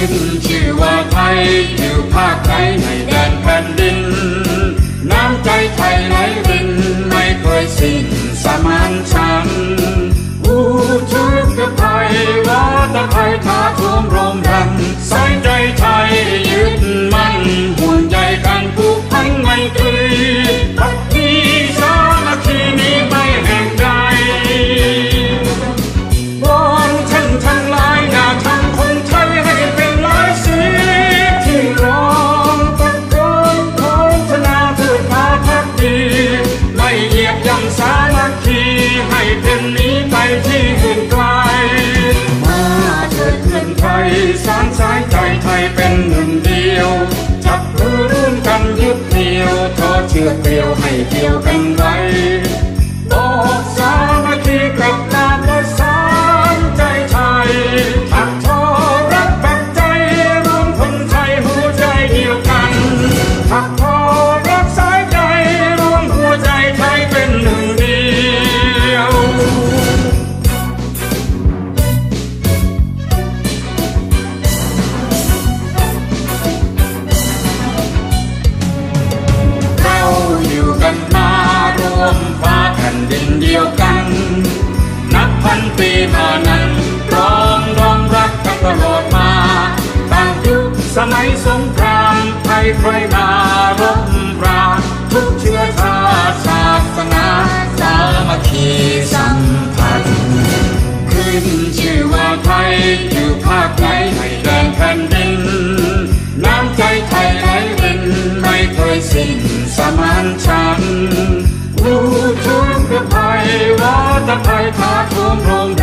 ชื่อยู่ภาคไทยในแดนแผ่นดิน น้ำใจไทยไหลรินไม่เคยสิ้นสมานฉันอู้ชุกกับไทยวาตะไคร้ท้าทวมรมรันใส อื่นไกล มาเถิดเพื่อนไทยสานสายใจไทยเป็นหนึ่งเดียว จับมือร่วมกันยึดเหนี่ยวทอดเชือกเกลียวให้เกี่ยวกันไว้ ดียวกัน นับพันปีมานั้นร้อมรองรักกันตลอดมาต่างยุคสมัยสงครามใครใครมารบราทุกเชื้อชาติศาสนาสามัคคีสัมพันธ์ขึ้นชื่อว่าไทยอยู่ภาคไหนในแดนแผ่นดินน้ำใจไทยไหลรินไม่เคยสิ้นสมานฉัน ตภัยท้าทวมโรง